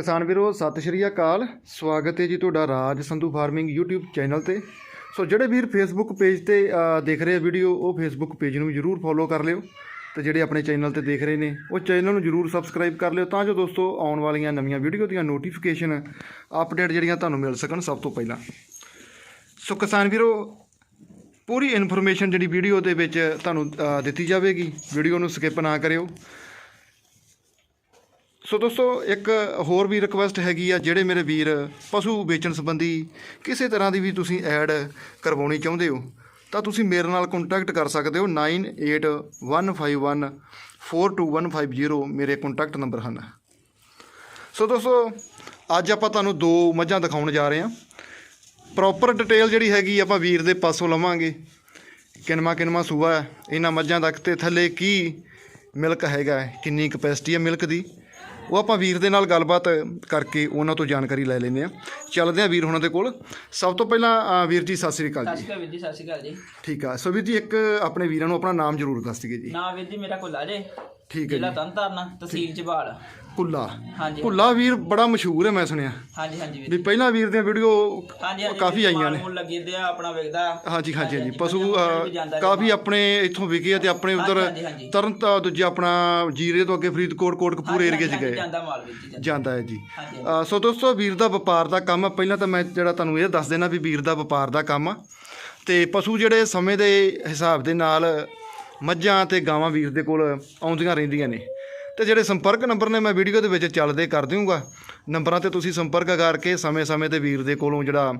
ਕਿਸਾਨ ਵੀਰੋ, ਸਤਿ ਸ਼੍ਰੀ ਅਕਾਲ। ਸਵਾਗਤ ਹੈ ਜੀ ਤੁਹਾਡਾ Raj Sandhu farming YouTube channel ਤੇ। ਸੋ ਜਿਹੜੇ ਵੀਰ Facebook ਪੇਜ ਤੇ ਦੇਖ ਰਹੇ ਆ ਵੀਡੀਓ ਉਹ Facebook ਪੇਜ ਨੂੰ ਵੀ ਜਰੂਰ ਫੋਲੋ ਕਰ ਲਿਓ ਤੇ ਜਿਹੜੇ ਆਪਣੇ ਚੈਨਲ ਤੇ ਦੇਖ ਰਹੇ ਨੇ, ਉਹ ਚੈਨਲ ਨੂੰ ਜਰੂਰ ਸਬਸਕ੍ਰਾਈਬ ਕਰ ਲਿਓ ਤਾਂ ਜੋ ਦੋਸਤੋ ਆਉਣ ਵਾਲੀਆਂ ਨਵੀਆਂ ਵੀਡੀਓ ਦੀਆਂ ਨੋਟੀਫਿਕੇਸ਼ਨ ਅਪਡੇਟ ਜਿਹੜੀਆਂ ਤੁਹਾਨੂੰ ਮਿਲ ਸਕਣ ਸਭ ਤੋਂ ਪਹਿਲਾਂ। ਸੋ ਕਿਸਾਨ ਵੀਰੋ, ਪੂਰੀ ਇਨਫੋਰਮੇਸ਼ਨ ਜਿਹੜੀ ਵੀਡੀਓ ਦੇ ਵਿੱਚ ਤੁਹਾਨੂੰ ਦਿੱਤੀ ਜਾਵੇਗੀ। ਵੀਡੀਓ ਨੂੰ ਸਕਿਪ ਨਾ ਕਰਿਓ। ਸੋ ਦੋਸਤੋ ਇੱਕ ਹੋਰ ਵੀ ਰਿਕੁਐਸਟ ਹੈਗੀ ਆ ਜਿਹੜੇ ਮੇਰੇ ਵੀਰ ਪਸ਼ੂ ਵੇਚਣ ਸੰਬੰਧੀ ਕਿਸੇ ਤਰ੍ਹਾਂ ਦੀ ਵੀ ਤੁਸੀਂ ਐਡ ਕਰਵਾਉਣੀ ਚਾਹੁੰਦੇ ਹੋ ਤਾਂ ਤੁਸੀਂ ਮੇਰੇ ਨਾਲ ਕੰਟੈਕਟ ਕਰ ਸਕਦੇ ਹੋ 9815142150 ਮੇਰੇ ਕੰਟੈਕਟ ਨੰਬਰ ਹਨ ਸੋ ਦੋਸਤੋ ਅੱਜ ਆਪਾਂ ਤੁਹਾਨੂੰ ਦੋ ਮੱਝਾਂ ਦਿਖਾਉਣ ਜਾ ਰਹੇ ਹਾਂ ਪ੍ਰੋਪਰ ਡਿਟੇਲ ਜਿਹੜੀ ਹੈਗੀ ਆਪਾਂ ਵੀਰ ਦੇ ਪਾਸੋਂ ਲਵਾਂਗੇ ਕਿਨਮਾ ਕਿਨਮਾ ਸੂਆ ਹੈ ਇਹਨਾਂ ਮੱਝਾਂ ਦਾ ਤੇ ਥੱਲੇ ਕੀ ਮਿਲਕ ਹੈਗਾ ਕਿੰਨੀ ਕਪੈਸਿਟੀ ਹੈ ਮਿਲਕ ਦੀ ਉਹ ਆਪਾਂ ਵੀਰ ਦੇ ਨਾਲ ਗੱਲਬਾਤ ਕਰਕੇ ਉਹਨਾਂ ਤੋਂ ਜਾਣਕਾਰੀ ਲੈ ਲੈਂਦੇ ਆ ਚੱਲਦੇ ਆ ਵੀਰ ਹੁਣਾਂ ਦੇ ਕੋਲ। ਸਭ ਤੋਂ ਪਹਿਲਾਂ ਵੀਰ ਜੀ ਸਤਿ ਸ੍ਰੀ ਅਕਾਲ ਸਤਿ ਜੀ ਸ਼੍ਰੀ ਅਕਾਲ ਵੀਰ ਜੀ ਸਤਿ ਸ਼੍ਰੀ ਅਕਾਲ ਜੀ ਠੀਕ ਆ। ਸੋ ਵੀਰ ਜੀ ਇੱਕ ਆਪਣੇ ਵੀਰਾਂ ਨੂੰ ਆਪਣਾ ਨਾਮ ਜ਼ਰੂਰ ਦੱਸ ਦਿਓ ਜੀ। ਨਾ ਵੀਰ ਜੀ ਮੇਰਾ ਕੋਲਾ ਜੇ। ਠੀਕ ਹੈ ਜ਼ਿਲ੍ਹਾ ਜੀ। ਤਹਿਸੀਲ ਚਬਾਲ ਕੁੱਲਾ ਹਾਂਜੀ। ਕੁੱਲਾ ਵੀਰ ਬੜਾ ਮਸ਼ਹੂਰ ਹੈ ਮੈਂ ਸੁਣਿਆ। ਹਾਂਜੀ ਹਾਂਜੀ ਵੀਰ ਵੀ ਪਹਿਲਾਂ ਵੀਰ ਦੀਆਂ ਵੀਡੀਓ ਹਾਂਜੀ ਹਾਂਜੀ ਕਾਫੀ ਆਈਆਂ ਨੇ। ਮੁੱਲ ਲੱਗੇ ਆਪਣਾ ਹਾਂਜੀ ਹਾਂਜੀ ਹਾਂਜੀ ਪਸ਼ੂ ਕਾਫੀ। ਆਪਣੇ ਇੱਥੋਂ ਵਿਕੇ ਆ ਤੇ ਆਪਣੇ ਉਧਰ ਹਾਂਜੀ, ਹਾਂਜੀ। ਤਰਨ ਤਾਂ ਦੂਜੇ ਆਪਣਾ ਜੀਰੇ ਤੋਂ ਅੱਗੇ ਫਰੀਦਕੋਟ ਕੋਟਕਪੂਰ ਏਰੀਆ 'ਚ ਗਏ। ਜਾਂਦਾ ਮਾਲ ਵੀਰ ਜੀ ਜਾਂਦਾ। ਜਾਂਦਾ ਹੈ ਜੀ। ਹਾਂਜੀ ਅ, ਸੋ ਦੋਸਤੋ ਵੀਰ ਦਾ ਵਪਾਰ ਦਾ ਕੰਮ ਆ। ਪਹਿਲਾਂ ਤਾਂ ਮੈਂ ਜਿਹੜਾ ਤੁਹਾਨੂੰ ਇਹ ਦੱਸ ਦੇਣਾ ਵੀ ਵੀਰ ਦਾ ਵਪਾਰ ਦਾ ਕੰਮ ਆ। ਤੇ ਪਸ਼ੂ ਜਿਹੜੇ ਸਮੇਂ ਦੇ ਹਿਸਾਬ ਦੇ ਨਾਲ ਮੱਝਾਂ ਤੇ ਗਾਵਾਂ ਵੀਰ ਦੇ ਕੋਲ ਆਉਂਦੀਆਂ ਰਹਿੰਦੀਆਂ ਨੇ। ਤੇ ਜਿਹੜੇ ਸੰਪਰਕ ਨੰਬਰ ਨੇ ਮੈਂ ਵੀਡੀਓ ਦੇ ਵਿੱਚ ਚੱਲਦੇ ਕਰ ਦਿਆਂਗਾ ਨੰਬਰਾਂ ਤੇ ਤੁਸੀਂ ਸੰਪਰਕ ਕਰਕੇ ਸਮੇਂ-ਸਮੇਂ ਤੇ ਵੀਰ ਦੇ ਕੋਲੋਂ ਜਿਹੜਾ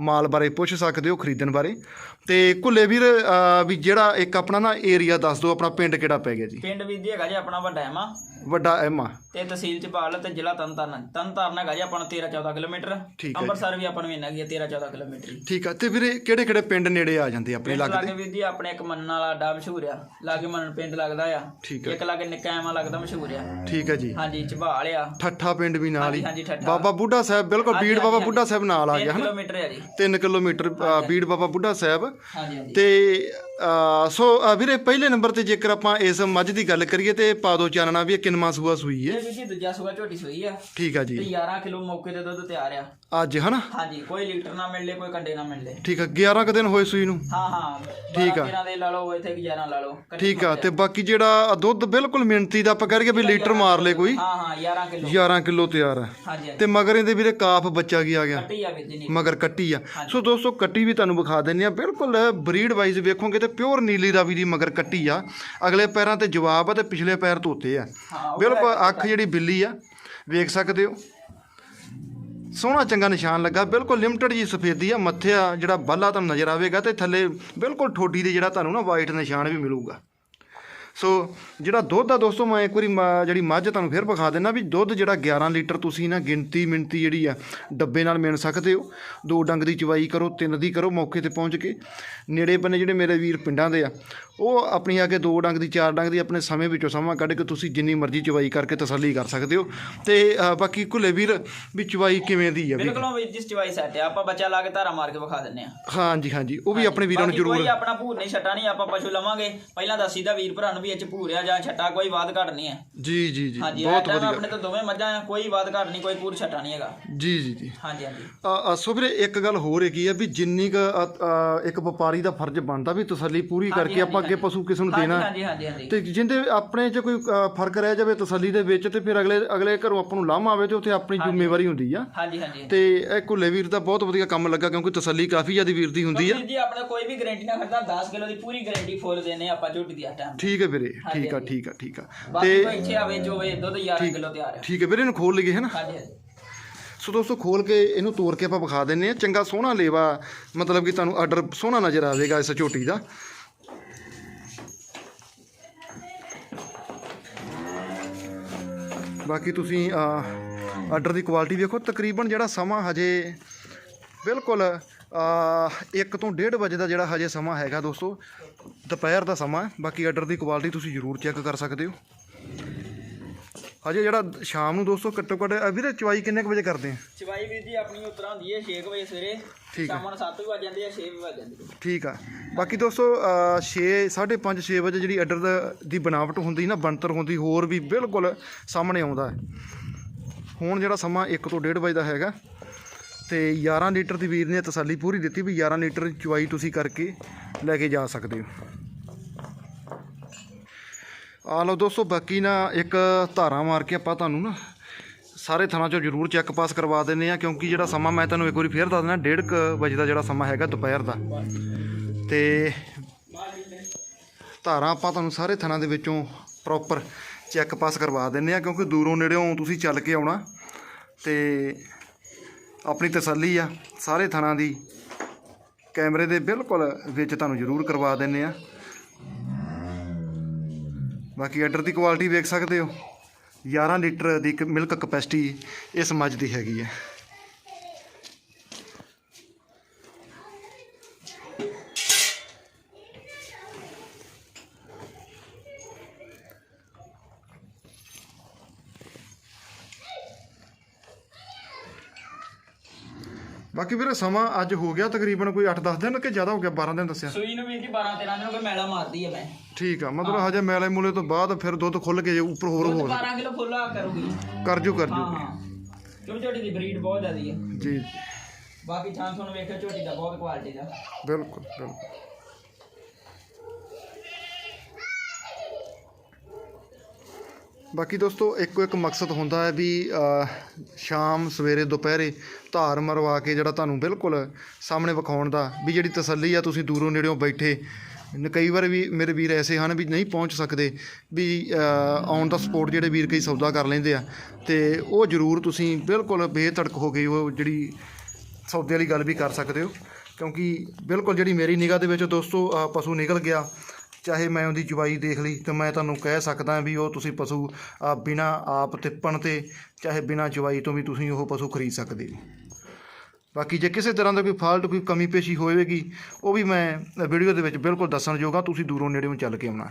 ਮਾਲ ਬਾਰੇ ਪੁੱਛ ਸਕਦੇ ਹੋ ਖਰੀਦਣ ਬਾਰੇ। ਤੇ ਕੁੱਲੇ ਵੀਰ ਵੀ ਜਿਹੜਾ ਇੱਕ ਆਪਣਾ ਨਾ ਏਰੀਆ ਦੱਸ ਦਿਓ ਆਪਣਾ ਪਿੰਡ ਕਿਹੜਾ ਪੈ ਗਿਆ ਜੀ? ਪਿੰਡ ਵੀਰ ਜੀ ਹੈਗਾ ਜੀ ਆਪਣਾ ਵੱਡਾ ਐਮਾ। ਵੱਡਾ ਐਮਾ। ਤੇ ਤਹਿਸੀਲ ਚਬਾਲ ਤੇ ਜ਼ਿਲ੍ਹਾ ਤਰਨਤਾਰਨ ਤਰਨਤਾਰਨ ਹੈਗਾ ਜੀ ਆਪਾਂ ਨੂੰ 13 14 ਕਿਲੋਮੀਟਰ ਅੰਮ੍ਰਿਤਸਰ ਵੀ ਆਪਾਂ ਨੂੰ ਇੰਨਾ ਕੀ 13 14 ਕਿਲੋਮੀਟਰ। ਠੀਕ ਆ ਤੇ ਵੀਰੇ ਕਿਹੜੇ ਕਿਹੜੇ ਪਿੰਡ ਨੇੜੇ ਆ ਜਾਂਦੇ ਆਪਣੇ ਲੱਗਦੇ? ਲਾਗੇ ਵੀਰ ਜੀ ਆਪਣੇ ਇੱਕ ਮੰਨਣ ਵਾਲਾ ਡਾ ਮਸ਼ਹੂਰ ਆ ਲਾਗੇ ਮੰਨਣ ਪਿੰਡ ਲੱਗਦਾ ਆ। ਇੱਕ ਲਾਗੇ ਨਿੱਕਾ ਐਮਾ ਲੱਗਦਾ ਮਸ਼ਹੂਰ ਆ। ਠੀਕ ਹੈ ਜੀ। ਹਾਂਜੀ ਚਬਾਲ ਆ। ਠੱਠਾ ਪਿੰਡ ਵੀ ਨਾਲ ਹੀ ਹਾਂਜੀ ਠੱਠਾ ਬਾਬਾ ਬੁੱਢਾ ਸਾਹਿਬ ਬਿਲਕੁਲ ਹਾਂਜੀ, ਬੀੜ ਬਾਬਾ ਹਾਂਜੀ, ਬੁੱਢਾ ਸਾਹਿਬ ਨਾਲ ਆ 3 ਗਿਆ ਹਨਾ? ਕਿਲੋਮੀਟਰ ਆ ਜੀ। 3 ਕਿਲੋਮੀਟਰ ਅ, ਬੀੜ ਬਾਬਾ ਬੁੱਢਾ ਸਾਹਿਬ। ਹਾਂਜੀ ਹਾਂਜੀ। ਤੇ ਸੋ ਵੀਰੇ ਪਹਿਲੇ ਨੰਬਰ ਤੇ ਜੇਕਰ ਆਪਾਂ ਇਸ ਮੱਝ ਦੀ ਗੱਲ ਕਰੀਏ ਤੇ ਪਾ ਦੋ ਚਾਨਣਾ ਵੀ ਇਹ ਕਿੰਨਵਾਂ ਸੂਆ ਸੂਈ ਹੈ ਇਹ ਵੀ ਜੀ ਦੂਜਾ ਸੂਆ ਝੋਟੀ ਸੂਈ ਆ। ਠੀਕ ਆ ਤੇ ਜੀ 11 ਕਿਲੋ ਮੌਕੇ ਤੇ ਦੁੱਧ ਤਿਆਰ ਆ। ਅੱਜ ਹਨਾ? ਹਾਂਜੀ ਕੋਈ ਲੀਟਰ ਨਾ ਮਿਲ ਲੇ ਕੋਈ ਕੰਡੇ ਨਾ ਮਿਲ ਲੇ। ਠੀਕ ਆ 11 ਕੁ ਦਿਨ ਹੋਏ ਸੂਈ ਨੂੰ? ਹਾਂ ਹਾਂ। ਠੀਕ ਆ। 13 ਦੇ ਲਾ ਲਓ ਇੱਥੇ 11 ਲਾ ਲਓ ਠੀਕ ਆ ਤੇ ਬਾਕੀ ਜਿਹੜਾ ਦੁੱਧ ਬਿਲਕੁਲ ਮਿੰਤੀ ਦਾ ਆਪਾਂ ਕਰੀਏ ਵੀ ਲੀਟਰ ਮਾਰ ਲੇ ਕੋਈ। ਹਾਂ ਹਾਂ 11 ਕਿਲੋ। 11 ਕਿਲੋ ਤਿਆਰ ਹਾਂਜੀ ਹਾਂਜੀ। ਤੇ ਮਗਰ ਇਹਦੇ ਵੀਰੇ ਕਾਫ ਬੱਚਾ ਕੀ ਆ ਗਿਆ। ਕੱਟੀ ਆ ਵੀਰ ਜੀ ਨੀ ਮਗਰ ਕੱਟੀ ਆ। ਸੋ ਦੋਸਤੋ ਕੱਟੀ ਵੀ ਤੁਹਾਨੂੰ ਵਿਖਾ ਦਿੰਨੇ ਆ। ਬਿਲਕੁਲ ਬਰੀਡ ਵਾਈਜ਼ ਵੇਖੋਗੇ ਤੇ ਪਿਓਰ ਨੀਲੀ ਰਾਵੀ ਦੀ ਮਗਰ ਕੱਟੀ ਆ। ਅਗਲੇ ਪੈਰਾਂ ਤੇ ਜਵਾਬ ਆ ਤੇ ਪਿਛਲੇ ਪੈਰ ਧੋਤੇ ਆ। ਬਿਲਕੁਲ ਅੱਖ ਜਿਹੜੀ ਬਿੱਲੀ ਆ ਵੇਖ ਸਕਦੇ ਹੋ। ਸੋਹਣਾ ਚੰਗਾ ਨਿਸ਼ਾਨ ਲੱਗਾ। ਬਿਲਕੁਲ ਲਿਮਟਡ ਜੀ ਸਫੇਦੀ ਆ। ਮੱਥੇ ਆ ਜਿਹੜਾ ਬਾਲਾ ਤੁਹਾਨੂੰ ਨਜ਼ਰ ਆਵੇਗਾ ਤੇ ਥੱਲੇ ਬਿਲਕੁਲ ਠੋਡੀ ਦੇ ਜਿਹੜਾ ਤੁਹਾਨੂੰ ਨਾ ਵਾਈਟ ਨਿਸ਼ਾਨ ਵੀ ਮਿਲੂਗਾ। ਸੋ ਜਿਹੜਾ ਦੁੱਧ ਆ ਦੋਸਤੋ ਮੈਂ ਇੱਕ ਵਾਰੀ ਜਿਹੜੀ ਮੱਝ ਤੁਹਾਨੂੰ ਫਿਰ ਵਿਖਾ ਦਿੰਦਾ ਵੀ ਦੁੱਧ ਜਿਹੜਾ 11 ਲੀਟਰ ਤੁਸੀਂ ਨਾ ਗਿਣਤੀ ਮਿੰਤੀ ਜਿਹੜੀ ਆ ਡੱਬੇ ਨਾਲ ਮਿਣ ਸਕਦੇ ਹੋ। ਦੋ ਡੰਗ ਦੀ ਚਵਾਈ ਕਰੋ ਤਿੰਨ ਦੀ ਕਰੋ ਮੌਕੇ ਤੇ ਪਹੁੰਚ ਕੇ। ਨੇੜੇ ਬੰਨੇ ਜਿਹੜੇ ਮੇਰੇ ਵੀਰ ਪਿੰਡਾਂ ਦੇ ਆ ਉਹ ਆਪਣੀ ਆ ਕੇ ਦੋ ਡੰਗ ਦੀ ਚਾਰ ਡੰਗ ਦੀ ਆਪਣੇ ਸਮੇਂ ਵਿੱਚੋਂ ਸਮਾਂ ਕੱਢ ਕੇ ਤੁਸੀਂ ਜਿੰਨੀ ਮਰਜ਼ੀ ਚਵਾਈ ਕਰਕੇ ਤਸੱਲੀ ਕਰ ਸਕਦੇ ਹੋ। ਤੇ ਬਾਕੀ ਘੁੱਲੇ ਵੀਰ ਵੀ ਚਵਾਈ ਕਿਵੇਂ ਦੀ ਆ ਵੀ? ਬਿਲਕੁਲ ਵੀਰ ਜੀ ਚਵਾਈ ਸੈਟ ਆ ਆਪਾਂ ਬੱਚਾ ਲਾ ਕੇ ਧਾਰਾ ਮਾਰ ਕੇ ਵਿਖਾ ਦਿੰਨੇ ਆ। ਹਾਂਜੀ ਹਾਂਜੀ ਉਹ ਵੀ ਆਪਣੇ ਵੀਰਾਂ ਨੂੰ ਜ਼ਰੂਰ ਕੋਈ ਆਪਣਾ ਭੂਰ ਨਹੀਂ ਛੱਟਾ ਨਹੀਂ ਆਪਾਂ ਪਸ਼ੂ ਲਵਾਂਗੇ। ਪਹਿਲਾਂ ਦੱਸੀ ਦਾ ਵੀਰ ਭਰਾ ਨੂੰ ਵੀ ਇਹ ਚ ਭੂਰਿਆ ਜਾਂ ਛੱਟਾ ਕੋਈ ਵਾਦ ਘਟ ਨਹੀਂ ਹੈ। ਜੀ ਜੀ ਜੀ। ਹਾਂਜੀ ਬਹੁਤ ਵਧੀਆ। ਆਪਣੇ ਤੋਂ ਦੋਵੇਂ ਮੱਝਾਂ ਆ ਕੋਈ ਵਾਦ ਘਟ ਨਹੀਂ ਕੋਈ ਭੂਰ ਛੱਟਾ ਨਹੀਂ ਹੈਗਾ। ਜੀ ਜੀ ਜੀ। ਹਾਂਜੀ ਹਾਂਜੀ। ਸੋ ਵੀਰੇ ਇੱਕ ਗੱਲ ਹੋਰ ਹੈਗੀ ਆ ਵੀ ਜਿੰਨੀ ਕੁ ਇੱਕ ਵਪਾਰੀ ਦਾ ਫਰਜ਼ ਬਣਦਾ ਵੀ ਤਸੱਲੀ ਪੂਰੀ ਕਰਕੇ ਆਪਾਂ ਅੱਗੇ ਪਸ਼ੂ ਕਿਸ ਨੂੰ ਦੇਣਾ। ਹਾਂਜੀ ਹਾਂਜੀ ਹਾਂਜੀ ਤੇ ਜਿੰਦੇ ਆਪਣੇ 'ਚ ਕੋਈ ਫ਼ਰਕ ਰਹਿ ਜਾਵੇ ਤਸੱਲੀ ਦੇ ਵਿੱਚ ਤੇ ਫਿਰ ਅਗਲੇ ਅਗਲੇ ਘਰੋਂ ਆਪਾਂ ਨੂੰ ਲਾਮਾ ਆਵੇ ਤੇ ਉੱਥੇ ਆਪਣੀ ਜ਼ਿੰਮੇਵਾਰੀ ਹੁੰਦੀ ਆ। ਹਾਂਜੀ ਹਾਂਜੀ। ਤੇ ਇਹ ਕੁੱਲੇ ਵੀਰ ਦਾ ਬਹੁਤ ਵਧੀਆ ਕੰਮ ਲੱਗਾ ਕਿਉਂਕਿ ਤਸੱਲੀ ਕਾਫੀ ਜ਼ਿਆਦਾ ਵੀਰ ਦੀ ਹੁੰਦੀ ਆ। ਜੀ ਆਪਣਾ ਕੋਈ ਵੀ ਗਾਰੰਟੀ ਨਾ ਖੜਦਾ 10 ਕਿਲੋ ਦੀ ਪੂਰੀ ਗਾਰੰਟੀ ਫੁੱਲ ਦੇਨੇ ਆਪਾਂ ਝੋਟੀ ਦੀ ਆ ਟਾਈਮ ਠੀਕ ਹੈ ਵੀਰੇ। ਠੀਕ ਆ ਠੀਕ ਆ ਠੀਕ ਆ। ਬਾਕੀ ਕੋਈ ਇੱਥੇ ਆਵੇ ਜੋ ਹੋਵੇ ਦੁੱਧ 11 ਕਿਲੋ ਤਿਆਰ ਹੈ ਠੀਕ ਹੈ ਵੀਰੇ ਇਹਨੂੰ ਖੋਲ ਲਈਏ ਹੈ ਨਾ ਹਾਂਜੀ ਹਾਂਜੀ। ਸੋ ਦੋਸਤੋ ਖੋਲ ਕੇ ਇਹਨੂੰ ਤੋੜ ਕੇ ਆਪਾਂ ਵਿਖਾ ਦਿੰਨੇ ਆ। ਚੰਗਾ ਸੋਹਣਾ ਲੇਵਾ ਮਤਲਬ ਕਿ ਤੁਹਾਨੂੰ ਆਰਡਰ ਸੋਹਣਾ ਨਜ਼ਰ ਆਵੇਗਾ ਇਸ ਝੋਟੀ ਦਾ। ਬਾਕੀ ਤੁਸੀਂ ਆਰਡਰ ਦੀ ਕੁਆਲਿਟੀ ਵੇਖੋ। ਤਕਰੀਬਨ ਜਿਹੜਾ ਸਮਾਂ ਹਜੇ ਬਿਲਕੁਲ ਇੱਕ ਤੋਂ ਡੇਢ ਵਜੇ ਦਾ ਜਿਹੜਾ ਹਜੇ ਸਮਾਂ ਹੈਗਾ ਦੋਸਤੋ ਦੁਪਹਿਰ ਦਾ ਸਮਾਂ ਹੈ। ਬਾਕੀ ਆਰਡਰ ਦੀ ਕੁਆਲਿਟੀ ਤੁਸੀਂ ਜ਼ਰੂਰ ਚੈੱਕ ਕਰ ਸਕਦੇ ਹੋ। ਹਜੇ ਜਿਹੜਾ ਸ਼ਾਮ ਨੂੰ ਦੋਸਤੋ ਘੱਟੋ ਘੱਟ ਵੀਰੇ ਚਵਾਈ ਕਿੰਨੇ ਕੁ ਵਜੇ ਕਰਦੇ ਆ? ਚਵਾਈ ਵੀਰ ਜੀ ਆਪਣੀ ਉਤਰਾਂ ਹੁੰਦੀ ਹੈ 6 ਵਜੇ ਸਵੇਰੇ। ਠੀਕ ਹੈ। ਸ਼ਾਮਾਂ ਨੂੰ 7 ਵੀ ਵੱਜ ਜਾਂਦੇ ਆ 6 ਵੀ ਵੱਜ ਜਾਂਦੇ ਆ। ਠੀਕ ਆ। ਬਾਕੀ ਦੋਸਤੋ 6 5:30 6 ਵਜੇ ਜਿਹੜੀ ਆਰਡਰ ਦੀ ਬਣਾਵਟ ਹੁੰਦੀ ਨਾ ਬਣਤਰ ਹੁੰਦੀ ਹੋਰ ਵੀ ਬਿਲਕੁਲ ਸਾਹਮਣੇ ਆਉਂਦਾ ਹੁਣ ਜਿਹੜਾ ਸਮਾਂ 1 ਤੋਂ 1.5 ਵਜੇ ਦਾ ਹੈਗਾ ਤੇ 11 ਲੀਟਰ ਦੀ ਵੀਰ ਨੇ ਤਸੱਲੀ ਪੂਰੀ ਦਿੱਤੀ ਵੀ 11 ਲੀਟਰ ਚੁਆਈ ਤੁਸੀਂ ਕਰਕੇ ਲੈ ਕੇ ਜਾ ਸਕਦੇ ਹੋ। ਆ ਲਓ ਦੋਸਤੋ, ਬਾਕੀ ਨਾ ਇੱਕ ਧਾਰਾ ਮਾਰ ਕੇ ਆਪਾਂ ਤੁਹਾਨੂੰ ਨਾ ਸਾਰੇ ਥਾਣਾ ਚੋਂ ਜ਼ਰੂਰ ਚੈੱਕ ਪਾਸ ਕਰਵਾ ਦਿੰਨੇ ਆ ਕਿਉਂਕਿ ਜਿਹੜਾ ਸਮਾਂ ਮੈਂ ਤੁਹਾਨੂੰ ਇੱਕ ਵਾਰੀ ਫੇਰ ਦੱਸ ਦਿੰਦਾ 1:30 ਵਜੇ ਦਾ ਜਿਹੜਾ ਸਮਾਂ ਹੈਗਾ ਦੁਪਹਿਰ ਦਾ। ਤੇ ਧਾਰਾਂ ਆਪਾਂ ਤੁਹਾਨੂੰ ਸਾਰੇ ਥਾਂ ਦੇ ਵਿੱਚੋਂ ਪ੍ਰੋਪਰ ਚੈੱਕ ਪਾਸ ਕਰਵਾ ਦਿੰਨੇ ਆ ਕਿਉਂਕਿ ਦੂਰੋਂ ਨੇੜਿਓਂ ਤੁਸੀਂ ਚੱਲ ਕੇ ਆਉਣਾ। ਤੇ ਆਪਣੀ ਤਸੱਲੀ ਆ, ਸਾਰੇ ਥਾਂ ਦੀ। ਕੈਮਰੇ ਦੇ ਬਿਲਕੁਲ ਵਿੱਚ ਤੁਹਾਨੂੰ ਜ਼ਰੂਰ ਕਰਵਾ ਦਿੰਨੇ ਆ। ਬਾਕੀ ਆਰਡਰ ਦੀ ਕੁਆਲਿਟੀ ਵੇਖ ਸਕਦੇ ਹੋ। 11 ਲੀਟਰ ਦੀ ਮਿਲਕ ਕਪੈਸਿਟੀ ਇਸ ਮੱਝ ਦੀ ਹੈਗੀ ਹੈ। ਬਾਕੀ ਵੀਰੇ ਸਮਾਂ ਅੱਜ ਹੋ ਗਿਆ ਤਕਰੀਬਨ ਕੋਈ 8-10 ਦਿਨ ਕਿ ਜ਼ਿਆਦਾ ਹੋ ਗਿਆ? 12 ਦਿਨ ਦੱਸਿਆ। ਸੂਈ ਨੂੰ ਵੀਰ ਜੀ 12 13 ਦਿਨ ਹੋ ਗਏ ਮੈਲਾ ਮਾਰਦੀ ਆ ਮੈਂ। ਠੀਕ ਆ ਮਤਲਬ ਹਜੇ ਮੇਲੇ ਮੂਲੇ ਤੋਂ ਬਾਅਦ ਫਿਰ ਦੁੱਧ ਖੁੱਲ ਕੇ ਉੱਪਰ ਹੋਰ ਹੋ 12 ਕਿਲੋ ਫੁੱਲਾ ਕਰੂਗੀ। ਕਰ ਜੂ ਕਰ ਹਾਂ ਜੂ ਹਾਂ। ਕਿਉਂਕਿ ਝੋਟੀ ਦੀ ਬਰੀਡ ਬਹੁਤ ਜ਼ਿਆਦੀ ਹੈ ਜੀ। ਬਾਕੀ ਥਾਂ ਤੁਹਾਨੂੰ ਵੇਖਿਓ ਝੋਟੀ ਦਾ ਬਹੁਤ ਕੁਆਲਿਟੀ ਦਾ। ਬਿਲਕੁਲ ਬਿਲਕੁਲ। ਬਾਕੀ ਦੋਸਤੋ, ਇੱਕੋ ਇੱਕ ਮਕਸਦ ਹੁੰਦਾ ਹੈ ਵੀ ਸ਼ਾਮ ਸਵੇਰੇ ਦੁਪਹਿਰੇ ਧਾਰ ਮਰਵਾ ਕੇ ਜਿਹੜਾ ਤੁਹਾਨੂੰ ਬਿਲਕੁਲ ਸਾਹਮਣੇ ਵਿਖਾਉਣ ਦਾ ਵੀ ਜਿਹੜੀ ਤਸੱਲੀ ਆ, ਤੁਸੀਂ ਦੂਰੋਂ ਨੇੜਿਓਂ ਬੈਠੇ ਕਈ ਵਾਰ ਵੀ ਮੇਰੇ ਵੀਰ ਐਸੇ ਹਨ ਵੀ ਨਹੀਂ ਪਹੁੰਚ ਸਕਦੇ ਵੀ ਔਨ ਦਾ ਸਪੋਰਟ ਜਿਹੜੇ ਵੀਰ ਕਈ ਸੌਦਾ ਕਰ ਲੈਂਦੇ ਆ। ਤੇ ਉਹ ਜ਼ਰੂਰ ਤੁਸੀਂ ਬਿਲਕੁਲ ਬੇਧੜਕ ਹੋ ਗਈ ਉਹ ਜਿਹੜੀ ਸੌਦੇ ਵਾਲੀ ਗੱਲ ਵੀ ਕਰ ਸਕਦੇ ਹੋ। ਕਿਉਂਕਿ ਬਿਲਕੁਲ ਜਿਹੜੀ ਮੇਰੀ ਨਿਗਾਹ ਦੇ ਵਿੱਚ ਦੋਸਤੋ ਪਸ਼ੂ ਨਿਕਲ ਗਿਆ ਚਾਹੇ ਮੈਂ ਉਹਦੀ ਜਵਾਈ ਦੇਖ ਲਈ ਤਾਂ ਮੈਂ ਤੁਹਾਨੂੰ ਕਹਿ ਸਕਦਾ ਵੀ ਉਹ ਤੁਸੀਂ ਪਸ਼ੂ, ਅਹ ਬਿਨਾਂ ਆਪ ਤਿੱਪਣ ਤੇ ਚਾਹੇ ਬਿਨਾਂ ਜਵਾਈ ਤੋਂ ਵੀ ਤੁਸੀਂ ਉਹ ਪਸ਼ੂ ਖਰੀਦ ਸਕਦੇ ਹੋ। ਬਾਕੀ ਜੇ ਕਿਸੇ ਤਰ੍ਹਾਂ ਦਾ ਕੋਈ ਫਾਲਟ ਕੋਈ ਕਮੀ ਪੇਸ਼ੀ ਹੋਵੇਗੀ, ਉਹ ਵੀ ਮੈਂ ਵੀਡੀਓ ਦੇ ਵਿੱਚ ਬਿਲਕੁਲ ਦੱਸਣ ਜੋਗਾ ਤੁਸੀਂ ਦੂਰੋਂ ਨੇੜੇੋਂ ਚੱਲ ਕੇ ਆਉਣਾ।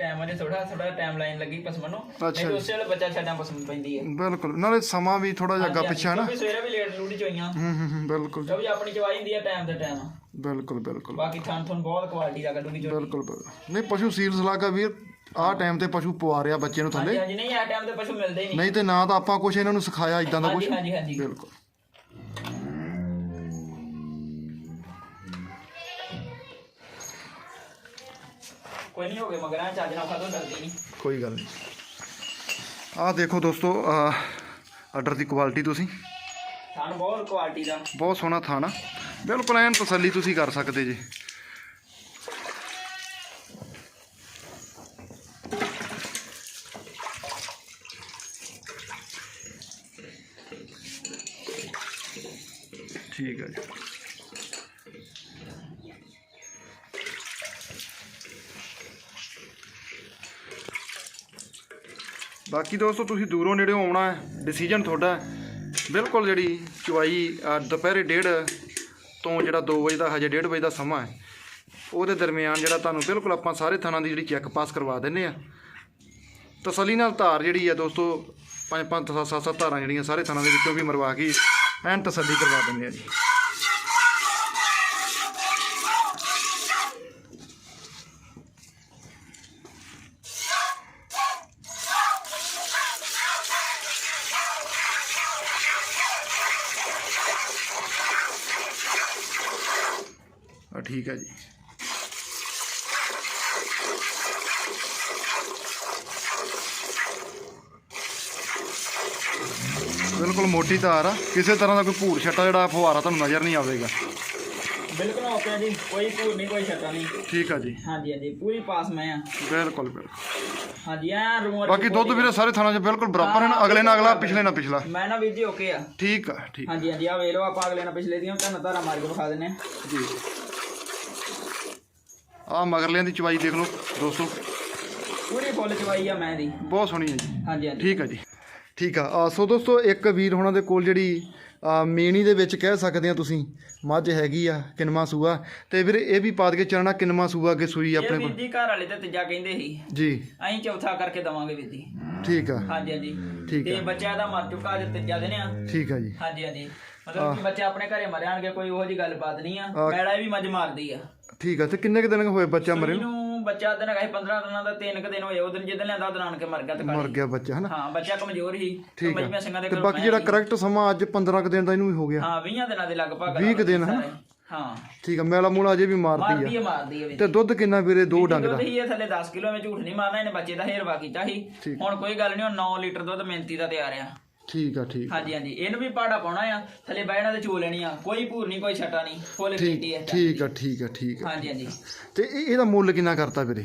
ਟਾਈਮ ਅਜੇ ਥੋੜਾ ਥੋੜਾ ਟਾਈਮ ਲਾਈਨ ਲੱਗੀ ਪਸਮਨ ਨੂੰ ਅੱਛਾ ਨਹੀਂ ਜੀ। ਉਸੇ ਵੇਲੇ ਬੱਚਾ ਛੱਡਾਂ ਪਸਮਨ ਪੈਂਦੀ ਹੈ ਬਿਲਕੁਲ। ਨਾਲੇ ਸਮਾਂ ਵੀ ਥੋੜਾ ਜਿਹਾ ਅੱਗਾ ਪਿੱਛਾ ਨਾ। ਕਿਉਂਕਿ ਸਵੇਰੇ ਵੀ ਲੇਟ ਲੂੜੀ ਚੋਈਆਂ ਹੂੰ ਹੂੰ ਹੂੰ ਬਿਲਕੁਲ। ਕਿਉਂਕਿ ਆਪਣੀ ਚਵਾਈ ਹੁੰਦੀ ਹੈ ਟਾਈਮ ਤੇ ਟਾਈਮ ਬਿਲਕੁਲ ਬਿਲਕੁਲ। ਬਾਕੀ ਥਾਂ ਤੁਹਾਨੂੰ ਬਹੁਤ ਕੁਆਲਿਟੀ ਦਾ ਕੱਢੂਗੀ ਝੋਟੀ ਬਿਲਕੁਲ ਬਿਲਕੁਲ। ਨਹੀਂ ਪਸ਼ੂ ਸੀਲਸ ਲਾਗਾ ਵੀਰ ਆਹ ਟਾਈਮ ਤੇ ਪਸ਼ੂ ਪਵਾ ਰਿਆ ਬੱਚੇ ਨੂੰ ਥੱਲੇ। ਹਾਂਜੀ ਨਹੀਂ ਆ ਟਾਈਮ ਤੇ ਪਸ਼ੂ ਮਿਲਦੇ ਹੀ ਨਹੀਂ। ਨਹੀਂ ਤੇ ਨਾ ਤਾਂ ਆਪਾਂ ਕੁਝ ਇਹਨਾਂ ਨੂੰ ਸਿਖਾਇਆ ਇਦਾਂ ਦਾ ਕੁਝ ਹਾਂਜੀ ਹਾਂਜੀ ਹਾਂਜੀ। ਬਿਲਕੁਲ। ਕੋਈ ਨਹੀਂ ਹੋ ਗਏ ਮਗਰਾਂ ਚੱਜ ਨਾਲ ਖਾਦੋ ਡਰਦੀ ਨਹੀਂ ਕੋਈ ਗੱਲ ਨਹੀਂ ਆਹ ਦੇਖੋ ਦੋਸਤੋ ਆਰਡਰ ਦੀ ਕੁਆਲਿਟੀ ਤੁਸੀਂ ਥਾਂ ਬਹੁਤ ਕੁਆਲਿਟੀ ਦਾ ਬਹੁਤ ਸੋਹਣਾ ਥਾਣਾ ਬਿਲਕੁਲ ਐਨ ਤਸੱਲੀ ਤੁਸੀਂ ਕਰ ਸਕਦੇ ਜੀ ਠੀਕ ਹੈ ਜੀ ਬਾਕੀ ਦੋਸਤੋ, ਤੁਸੀਂ ਦੂਰੋਂ ਨੇੜਿਓਂ ਆਉਣਾ ਹੈ ਡਿਸੀਜਨ ਤੁਹਾਡਾ ਬਿਲਕੁਲ ਜਿਹੜੀ ਚੁਆਈ ਦੁਪਹਿਰੇ ਡੇਢ ਤੋਂ ਜਿਹੜਾ 2 ਵਜੇ ਦਾ, ਹਜੇ 1:30 ਵਜੇ ਦਾ ਸਮਾਂ ਹੈ, ਉਹਦੇ ਦਰਮਿਆਨ ਜਿਹੜਾ ਤੁਹਾਨੂੰ ਬਿਲਕੁਲ ਆਪਾਂ ਸਾਰੇ ਥਾਣਾ ਦੀ ਜਿਹੜੀ ਚੈੱਕ ਪਾਸ ਕਰਵਾ ਦਿੰਨੇ ਆ ਤਸੱਲੀ ਨਾਲ ਧਾਰ ਜਿਹੜੀ ਆ ਦੋਸਤੋ, ਪੰਜ ਪੰਜ, ਸੱਤ ਸੱਤ ਸੱਤ ਧਾਰਾਂ ਜਿਹੜੀਆਂ ਸਾਰੇ ਥਾਣਾ ਦੇ ਵਿੱਚੋਂ ਵੀ ਮਰਵਾ ਕੇ ਐਨ ਤਸੱਲੀ ਕਰਵਾ ਦਿੰਦੇ ਆ ਜੀ। ਠੀਕ ਹੈ ਜੀ। ਬਿਲਕੁਲ ਮੋਟੀ ਤਾਰ ਆ। ਕਿਸੇ ਤਰ੍ਹਾਂ ਦਾ ਕੋਈ ਭੂਰ ਛੱਟਾ ਜਿਹੜਾ ਫੁਹਾਰਾ ਤੁਹਾਨੂੰ ਨਜ਼ਰ ਨਹੀਂ ਆਵੇਗਾ। ਬਿਲਕੁਲ ਓਕੇ ਜੀ। ਕੋਈ ਭੂਰ ਨਹੀਂ ਕੋਈ ਛੱਟਾ ਨਹੀਂ। ਠੀਕ ਆ ਜੀ। ਹਾਂਜੀ ਹਾਂਜੀ। ਪੂਰੀ ਪਾਸ ਮੈਂ ਆ। ਬਿਲਕੁਲ ਬਿਲਕੁਲ। ਹਾਂਜੀ ਐ ਰੂਮ ਬਾਕੀ ਦੁੱਧ ਵੀਰੇ ਸਾਰੇ ਥਾਣਾ 'ਚ ਬਿਲਕੁਲ ਬਰਾਬਰ ਹਨ ਅਗਲੇ ਨਾਲ ਅਗਲਾ ਪਿਛਲੇ ਨਾਲ ਪਿਛਲਾ। ਮੈਂ ਨਾ ਵੀਰ ਜੀ ਓਕੇ ਆ। ਠੀਕ ਆ ਠੀਕ ਹਾਂਜੀ ਹਾਂਜੀ ਆ ਵੇਖ ਲਓ ਆਪਾਂ ਅਗਲੇ ਨਾਲ ਪਿਛਲੇ ਦੀਆਂ ਤੁਹਾਨੂੰ ਧਾਰਾ ਮਾਰ ਕੇ ਵਿਖਾ ਦਿੰਨੇ ਆ। ਜੀ। ਆ ਮਗਰਲਿਆਂ ਦੀ ਚਵਾਈ ਦੇਖ ਲਓ ਦੋਸਤੋ। ਪੂਰੀ ਫੁੱਲ ਚਵਾਈ ਆ ਮੈਂ ਦੀ। ਬਹੁਤ ਸੋਹਣੀ ਹੈ ਜੀ। ਹਾਂਜੀ ਹਾਂਜੀ। ਠੀਕ ਆ ਜੀ। ਠੀਕ ਆ। ਆ, ਸੋ ਦੋਸਤੋ ਇੱਕ ਵੀਰ ਹੋਣਾ ਦੇ ਕੋਲ ਜਿਹੜੀ ਮੇਣੀ ਦੇ ਵਿੱਚ ਕਹਿ ਸਕਦੇ ਆ ਤੁਸੀਂ ਮੱਝ ਹੈਗੀ ਆ ਕਿੰਨਵਾਂ ਸੂਆ। ਤੇ ਵੀਰੇ ਇਹ ਵੀ ਪਾਦ ਕੇ ਚੱਲਣਾ ਕਿੰਨਵਾਂ ਸੂਆ ਕੇ ਸੂਈ ਆਪਣੇ ਕੋਲ। ਜੀ ਘਰ ਵਾਲੇ ਤੇ ਤੀਜਾ ਕਹਿੰਦੇ ਸੀ। ਜੀ। ਅਸੀਂ ਚੌਥਾ ਕਰਕੇ ਦਵਾਂਗੇ ਜੀ। ਠੀਕ ਆ। ਹਾਂਜੀ ਹਾਂਜੀ। ਠੀਕ ਤੇ ਆ। ਬੱਚਾ ਦਾ ਮਰ ਚੁੱਕਾ ਅੱਜ ਤੀਜਾ ਦਿਨ ਆ। ਠੀਕ ਆ ਜੀ। ਹਾਂਜੀ ਹਾਂਜੀ। ਮਤਲਬ ਕਿ ਬੱਚੇ ਆਪਣੇ ਘਰੇ ਮਰਿਆਣਗੇ ਕੋਈ ਉਹੋ ਜੀ ਗੱਲਬਾਤ ਨਹੀਂ ਆ। ਮੈਲਾ ਵੀ ਮੱਝ ਮਾਰਦੀ ਆ। ਠੀਕ ਆ ਤੇ ਕਿੰਨੇ ਕੁ ਦਿਨ ਹੋਏ ਬੱਚਾ ਮਰੇ ਨੂੰ ਇਹਨੂੰ ਬੱਚਾ ਦਿਨ ਹੈਗਾ ਸੀ 15 ਦਿਨਾਂ ਦਾ ਤਿੰਨ ਕੁ ਦਿਨ ਹੋਏ ਉਹ ਦਿਨ ਜਿੱਦਣ ਲਿਆਂਦਾ ਉਹ ਦਿਨ ਆਣ ਕੇ ਮਰ ਗਿਆ ਤੇ ਮਰ ਗਿਆ ਬੱਚਾ ਹਨਾ ਹਾਂ ਬੱਚਾ ਕਮਜ਼ੋਰ ਸੀ ਠੀਕ ਆ। ਮਜਮੇ ਸਿੰਘਾਂ ਦੇ ਤੇ ਘਰੋਂ ਬਾਕੀ ਜਿਹੜਾ। ਕਰੈਕਟ ਸਮਾਂ ਅੱਜ 15 ਕੁ ਦਿਨ ਦਾ ਇਹਨੂੰ ਵੀ ਹੋ ਗਿਆ ਹਾਂ 20 ਦਿਨਾਂ ਦੇ ਲਗਭਗ 20 ਕੁ ਦਿਨ। ਹਨਾ? ਹਾਂ ਠੀਕ ਆ ਮੈਲਾ ਮੂਲਾ ਅਜੇ ਵੀ ਮਾਰਦੀ ਮਾਰਦੀ ਆ ਹੈ ਮਾਰਦੀ ਹੈ ਵੀ ਤੇ ਦੁੱਧ ਕਿੰਨਾ ਵੀਰੇ ਦੋ ਡੰਗ ਦਾ ਦੁੱਧ ਹੀ ਇਹ ਥੱਲੇ 10 ਕਿਲੋ ਵਿੱਚ ਝੂਠ ਨਹੀਂ ਮਾਰਨਾ ਇਹਨੇ ਬੱਚੇ ਦਾ ਹੇਰਵਾ ਕੀਤਾ ਸੀ। ਹੁਣ ਕੋਈ ਗੱਲ ਨਹੀਂ ਉਹ 9 ਲੀਟਰ ਦੁੱਧ ਮਿਹਨਤੀ ਦਾ ਤਿਆਰ ਆ ਠੀਕ ਆ ਠੀਕ ਹਾਂਜੀ ਹਾਂਜੀ। ਇਹਨੂੰ ਵੀ ਪਾੜਾ ਪਾਉਣਾ ਆ। ਥੱਲੇ ਬਹਿਣਾ ਤੇ ਚੋ ਲੈਣੀ ਆ। ਕੋਈ ਭੂਰ ਨਹੀਂ ਕੋਈ ਛੱਟਾ ਨਹੀਂ। ਫੁੱਲ ਕੀਤੀ ਹੈ। ਠੀਕ ਆ ਠੀਕ ਆ ਠੀਕ ਆ। ਹਾਂਜੀ ਹਾਂਜੀ। ਤੇ ਇਹ- ਇਹਦਾ ਮੁੱਲ ਕਿੰਨਾ ਕਰਤਾ ਵੀਰੇ?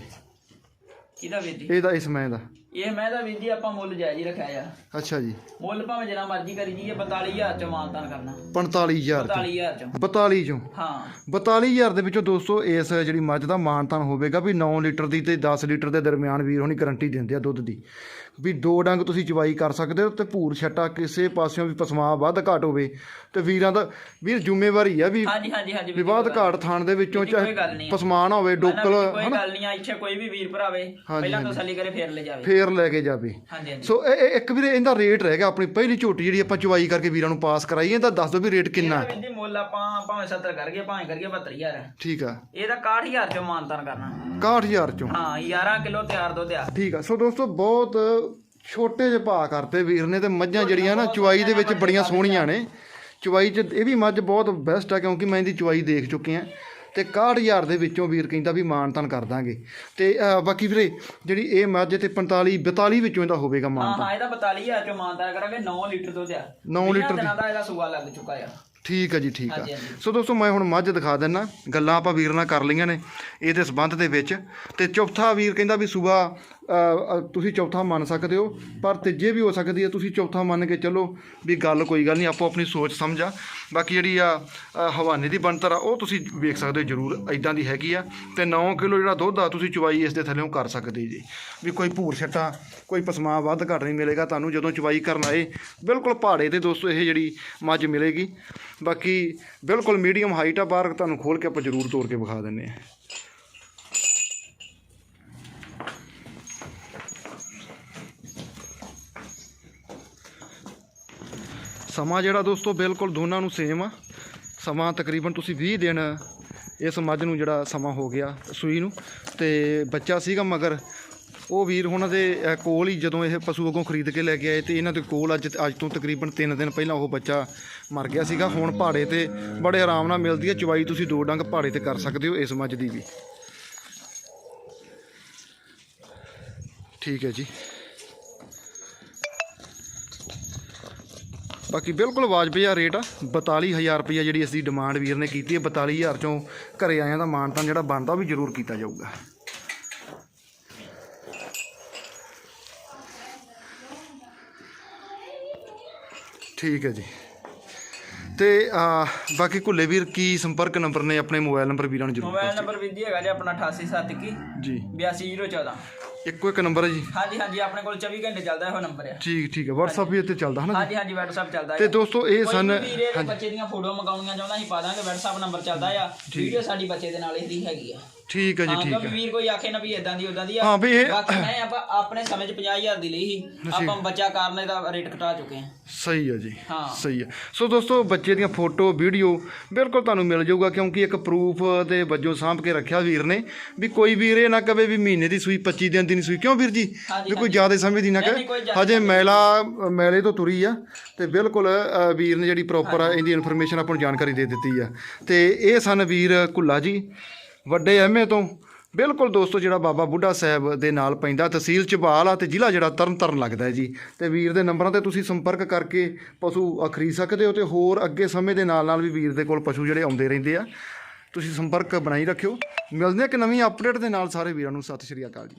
ਕਿਹਦਾ ਵੀਰ ਜੀ। ਇਹਦਾ ਇਸ ਮੈਂ ਦਾ। ਇਹ ਮੈਂ ਦਾ ਵੀਰ ਜੀ ਆਪਾਂ ਮੁੱਲ ਜਾਇਜ਼ ਹੀ ਰੱਖਿਆ ਆ। ਅੱਛਾ ਜੀ। ਮੁੱਲ ਭਾਵੇਂ ਜਿੰਨਾ ਮਰਜ਼ੀ ਕਰੀ ਜੀ ਇਹ 42000 ਚ ਮਾਨਤਾਨ ਕਰਨਾ। 45000 ਚ। 42000 ਚ। 42 ਚੋਂ। ਹਾਂ। 42000 ਦੇ ਵਿੱਚੋਂ ਦੋਸਤੋ ਇਸ ਜਿਹੜੀ ਮੱਝ ਦਾ ਮਾਨਤਾਨ ਹੋਵੇਗਾ ਵੀ 9 ਲੀਟਰ ਦੀ ਤੇ 10 ਲੀਟਰ ਦੇ ਦਰਮਿਆਨ ਵੀਰ ਹੋਣੀ ਗਾਰੰਟੀ ਦਿੰਦੇ ਆ ਦੁੱਧ ਦੀ। ਵੀ ਦੋ ਡੰਗ ਤੁਸੀਂ ਚਵਾਈ ਕਰ ਸਕਦੇ ਹੋ ਤੇ ਭੂਰ ਛੱਟਾ ਕਿਸੇ ਪਾਸਿਓਂ ਵੀ ਪਸਮਾ ਵੱਧ ਘਾਟ ਹੋਵੇ। ਤੇ ਵੀਰਾਂ ਦਾ ਵੀਰ ਜ਼ਿੰਮੇਵਾਰੀ ਆ ਵੀ ਹਾਂਜੀ ਹਾਂਜੀ ਹਾਂਜੀ ਕੋਈ ਗੱਲ ਘਾਟ ਥਾਣ ਦੇ ਵਿੱਚੋਂ ਚਾਹੇ। ਪਸਮਾਨ ਹੋਵੇ ਡੋਕਲ ਕੋਈ ਗੱਲ ਨਹੀਂ ਆ ਇੱਥੇ ਕੋਈ ਵੀ ਵੀਰ ਭਰਾਵੇ ਪਹਿਲਾਂ। ਤਸੱਲੀ ਕਰੇ ਫੇਰ ਲੈ ਜਾਵੇ। ਫੇਰ ਲੈ ਕੇ ਜਾਵੇ। ਸੋ ਇਹ ਇੱਕ ਵੀਰੇ ਇਹਦਾ ਰੇਟ ਰਹਿ ਗਿਆ ਆਪਣੀ ਪਹਿਲੀ ਝੋਟੀ ਜਿਹੜੀ ਆਪਾਂ ਚਵਾਈ ਕਰਕੇ ਵੀਰਾਂ ਨੂੰ ਪਾਸ ਕਰਾਈ ਇਹਦਾ ਦੱਸ ਦਿਓ ਵੀ ਰੇਟ ਕਿੰਨਾ ਜੀ ਮੁੱਲ ਆਪਾਂ ਭਾਵੇਂ 70 ਕਰਗੇ ਭਾਵੇਂ ਕਰਗੇ 72000 ਠੀਕ ਆ। ਇਹਦਾ 61000 ਚ ਮਾਨਤਾਨ ਕਰਨਾ। 61000 ਚੋਂ। ਹਾਂ 11 ਕਿਲੋ ਤਿਆਰ ਦੁੱਧ ਆ ਠੀਕ ਆ। ਸੋ ਦੋਸਤੋ ਬਹੁਤ ਛੋਟੇ ਜਿਹੇ ਭਾਅ ਕਰਤੇ ਵੀਰ ਨੇ ਤੇ ਮੱਝਾਂ ਜਿਹੜੀਆਂ ਨਾ ਚੁਆਈ ਦੇ ਵਿੱਚ ਬੜੀਆਂ ਸੋਹਣੀਆਂ ਨੇ। ਚੁਆਈ 'ਚ ਇਹ ਵੀ ਮੱਝ ਬਹੁਤ ਬੈਸਟ ਆ ਕਿਉਂਕਿ ਮੈਂ ਇਹਦੀ ਚੁਆਈ ਦੇਖ ਚੁੱਕਿਆ ਤੇ 61000 ਦੇ ਵਿੱਚੋਂ ਵੀਰ ਕਹਿੰਦਾ ਵੀ ਮਾਨਤਨ ਕਰ ਦਾਂਗੇ। ਤੇ ਬਾਕੀ ਵੀਰੇ ਜਿਹੜੀ ਇਹ ਮੱਝ ਤੇ 45 42 ਵਿੱਚੋਂ ਇਹਦਾ ਹੋਵੇਗਾ ਮਾਨਤਨ ਹਾਂ ਇਹਦਾ 42000 ਚ ਮਾਨਤਾਨ ਕਰਾਂਗੇ 9 ਲੀਟਰ ਦੁੱਧ ਆ ਨੌਂ ਵੀਹਾਂ ਲੀਟਰ ਦਿਨਾਂ ਦਾ ਇਹਦਾ ਸੂਆ ਲੱਗ ਚੁੱਕਾ ਆ। ਠੀਕ ਆ ਜੀ ਠੀਕ ਆ। ਹਾਂਜੀ, ਹਾਂਜੀ। ਸੋ ਦੋਸਤੋ ਮੈਂ ਹੁਣ ਮੱਝ ਦਿਖਾ ਦਿੰਨਾ। ਗੱਲਾਂ ਆਪਾਂ ਵੀਰ ਨਾਲ ਕਰ ਲਈਆਂ ਨੇ ਇਹਦੇ ਸਬੰਧ ਦੇ ਵਿੱਚ। ਤੇ ਚੌਥਾ ਵੀਰ ਕਹਿੰਦਾ ਵੀ ਸੂਆ ਤੁਸੀਂ ਚੌਥਾ ਮੰਨ ਸਕਦੇ ਹੋ ਪਰ ਤੀਜੇ ਵੀ ਹੋ ਸਕਦੀ ਹੈ ਤੁਸੀਂ ਚੌਥਾ ਮੰਨ ਕੇ ਚੱਲੋ ਵੀ ਗੱਲ ਕੋਈ ਗੱਲ ਨਹੀਂ ਆਪੋ ਆਪਣੀ ਸੋਚ ਸਮਝ। ਆ ਬਾਕੀ ਜਿਹੜੀ ਆ ਅ, ਹਵਾਨੇ ਦੀ ਬਣਤਰ ਆ ਉਹ ਤੁਸੀਂ ਵੇਖ ਸਕਦੇ ਹੋ ਜਰੂਰ ਇਦਾਂ ਦੀ ਹੈਗੀ ਆ। ਤੇ 9 ਕਿਲੋ ਜਿਹੜਾ ਦੁੱਧ ਆ ਤੁਸੀਂ ਚਵਾਈ ਇਸ ਦੇ ਥੱਲੇੋਂ ਕਰ ਸਕਦੇ ਜੀ। ਵੀ ਕੋਈ ਭੂਰ ਛੱਟਾ ਕੋਈ ਪਸਮਾ ਵੱਧ ਘੱਟ ਨਹੀਂ ਮਿਲੇਗਾ ਤੁਹਾਨੂੰ ਜਦੋਂ ਚਵਾਈ ਕਰਨ ਆਏ ਬਿਲਕੁਲ ਪਹਾੜੇ ਤੇ ਦੋਸਤੋ ਇਹ ਜਿਹੜੀ ਮੱਝ ਮਿਲੇਗੀ। ਬਾਕੀ ਬਿਲਕੁਲ ਮੀਡੀਅਮ ਹਾਈਟ ਆ ਬਾਹਰ ਤੁਹਾਨੂੰ ਖੋਲ ਕੇ ਆਪਾਂ ਜ਼ਰੂਰ ਤੋੜ ਕੇ ਵਿਖਾ ਦਿੰਨੇ ਆ ਸਮਾਂ ਜਿਹੜਾ ਦੋਸਤੋ ਬਿਲਕੁਲ ਦੋਨਾਂ ਨੂੰ ਸੇਮ ਆ। ਸਮਾਂ ਤਕਰੀਬਨ ਤੁਸੀਂ 20 ਦਿਨ ਇਸ ਮੱਝ ਨੂੰ ਜਿਹੜਾ ਸਮਾਂ ਹੋ ਗਿਆ ਸੂਈ ਨੂੰ। ਤੇ ਬੱਚਾ ਸੀਗਾ ਮਗਰ, ਉਹ ਵੀਰ ਉਹਨਾਂ ਦੇ ਕੋਲ ਹੀ ਜਦੋਂ ਇਹ ਪਸ਼ੂ ਅੱਗੋਂ ਖਰੀਦ ਕੇ ਲੈ ਕੇ ਆਏ ਤੇ ਇਹਨਾਂ ਦੇ ਕੋਲ ਅੱਜ ਅੱਜ ਤੋਂ ਤਕਰੀਬਨ 3 ਦਿਨ ਪਹਿਲਾਂ ਉਹ ਬੱਚਾ ਮਰ ਗਿਆ ਸੀਗਾ। ਹੁਣ ਪਹਾੜੇ ਤੇ ਬੜੇ ਆਰਾਮ ਨਾਲ ਮਿਲਦੀ ਹੈ ਚਵਾਈ ਤੁਸੀਂ ਦੋ ਡੰਗ ਪਹਾੜੇ ਤੇ ਕਰ ਸਕਦੇ ਹੋ ਇਸ ਮੱਝ ਦੀ ਵੀ। ਠੀਕ ਹੈ ਜੀ। ਬਾਕੀ ਬਿਲਕੁਲ ਵਾਜਬੀ ਆ ਰੇਟ ਆ। 42000 ਰੁਪਈਆ ਜਿਹੜੀ ਅਸੀਂ ਡਿਮਾਂਡ ਵੀਰ ਨੇ ਕੀਤੀ ਹੈ। 42000 ਚੋਂ ਘਰੇ ਆਇਆਂ ਦਾ ਮਾਨਤਾਨ ਜਿਹੜਾ ਬਣਦਾ ਉਹ ਵੀ ਜ਼ਰੂਰ ਕੀਤਾ ਜਾਊਗਾ। ਠੀਕ ਹੈ ਜੀ। ਤੇ ਆ, ਬਾਕੀ ਕੁੱਲੇ ਵੀਰ ਕੀ ਸੰਪਰਕ ਨੰਬਰ ਨੇ ਆਪਣੇ ਮੋਬਾਈਲ ਨੰਬਰ ਵੀਰਾਂ ਨੂੰ ਜ਼ਰੂਰ ਮੋਬਾਈਲ ਨੰਬਰ ਵੀਰ ਜੀ ਹੈਗਾ ਜੀ ਆਪਣਾ 8871 ਜੀ। 82014 ਇੱਕੋ ਇੱਕ ਨੰਬਰ ਹੈ ਜੀ। ਹਾਂਜੀ ਹਾਂਜੀ ਆਪਣੇ ਕੋਲ 24 ਘੰਟੇ ਚੱਲਦਾ ਇਹੋ ਨੰਬਰ ਆ। ਠੀਕ ਠੀਕ ਹੈ WhatsApp ਵੀ ਇੱਥੇ ਚੱਲਦਾ ਹਨਾ ਜੀ? ਹਾਂਜੀ ਹਾਂਜੀ WhatsApp ਚੱਲਦਾ ਤੇ ਹੈ ਦੋਸਤੋ ਇਹ ਸਨ ਦੇ ਬੱਚੇ ਦੀਆਂ ਫੋਟੋ ਮੰਗਾਉਣੀਆਂ ਚਾਹੁੰਦਾ ਅਸੀਂ ਪਾ ਦਾਂਗੇ WhatsApp ਨੰਬਰ ਚੱਲਦਾ ਆ। ਵੀਡੀਓ ਸਾਡੀ ਬੱਚੇ ਦੇ ਨਾਲ ਇਹਦੀ ਹੈਗੀ ਆ। ਠੀਕ ਹੈ ਜੀ ਹਾਂ ਠੀਕ ਹੈ। ਵੀਰ ਕੋਈ ਆਖੇ ਨਾ ਵੀ ਇਦਾਂ ਦੀ ਉਦਾਂ ਦੀ ਆ। ਹਾਂ ਵੀ ਇਹ ਬਾਕੀ ਮੈਂ ਆਪਾਂ ਆਪਣੇ ਸਮੇਂ 'ਚ 50000 ਦੀ ਲਈ ਸੀ। ਆਪਾਂ ਬੱਚਾ ਕਾਰਨ ਦਾ ਰੇਟ ਘਟਾ ਚੁੱਕੇ ਹਾਂ ਸਹੀ ਹੈ ਜੀ ਹਾਂ। ਸਹੀ ਹੈ। ਸੋ ਦੋਸਤੋ ਬੱਚੇ ਦੀਆਂ ਫੋਟੋ ਵੀਡੀਓ ਬਿਲਕੁਲ ਤੁਹਾਨੂੰ ਮਿਲ ਜਾਊਗਾ ਕਿਉਂਕਿ ਇੱਕ ਪ੍ਰੂਫ ਦੇ ਵਜੋਂ ਸਾਂਭ ਕੇ ਰੱਖਿਆ ਵੀਰ ਨੇ ਵੀ ਕੋਈ ਵੀਰ ਇਹ ਨਾ ਕਵੇ ਵੀ ਮਹੀਨੇ ਦੀ ਸੂਈ 25 ਦਿਨ ਦੀ ਨਹੀਂ ਸੂਈ ਕਿਉਂ ਵੀਰ ਜੀ? ਵੀ ਕੋਈ ਜ਼ਿਆਦਾ ਸਮੇਂ ਦੀ ਨਾ ਜ਼ਿਆਦਾ ਹਜੇ ਮੈਲਾ ਮੈਲੇ ਤੋਂ ਤੁਰੀ ਆ ਤੇ ਬਿਲਕੁਲ ਵੀਰ ਨੇ ਜਿਹੜੀ ਪ੍ਰੋਪਰ ਇਹਦੀ ਇਨਫੋਰਮੇਸ਼ਨ ਆਪਾਂ ਨੂੰ ਜਾਣਕਾਰੀ ਦੇ ਦਿੱਤੀ ਆ। ਤੇ ਇਹ ਸਨ ਵੀਰ ਕੁੱਲਾ ਜੀ ਵੱਡੇ ਐਮਏ ਤੋਂ। ਬਿਲਕੁਲ ਦੋਸਤੋ ਜਿਹੜਾ ਬਾਬਾ ਬੁੱਢਾ ਸਾਹਿਬ ਦੇ ਨਾਲ ਪੈਂਦਾ ਤਹਿਸੀਲ ਚਬਾਲ ਆ ਤੇ ਜ਼ਿਲ੍ਹਾ ਜਿਹੜਾ ਤਰਨਤਾਰਨ ਲੱਗਦਾ ਹੈ ਜੀ। ਤੇ ਵੀਰ ਦੇ ਨੰਬਰਾਂ ਤੇ ਤੁਸੀਂ ਸੰਪਰਕ ਕਰਕੇ ਪਸ਼ੂ ਖਰੀਦ ਸਕਦੇ ਹੋ ਤੇ ਹੋਰ ਅੱਗੇ ਸਮੇਂ ਦੇ ਨਾਲ ਨਾਲ ਵੀ ਵੀਰ ਦੇ ਕੋਲ ਪਸ਼ੂ ਜਿਹੜੇ ਆਉਂਦੇ ਰਹਿੰਦੇ ਆ। ਤੁਸੀਂ ਸੰਪਰਕ ਬਣਾਈ ਰੱਖਿਓ। ਮਿਲਦੇ ਆ ਇੱਕ ਨਵੀਂ ਅਪਡੇਟ ਦੇ ਨਾਲ ਸਾਰੇ ਵੀਰਾਂ ਨੂੰ। ਸਤਿ ਸ਼੍ਰੀ ਅਕਾਲ ਜੀ।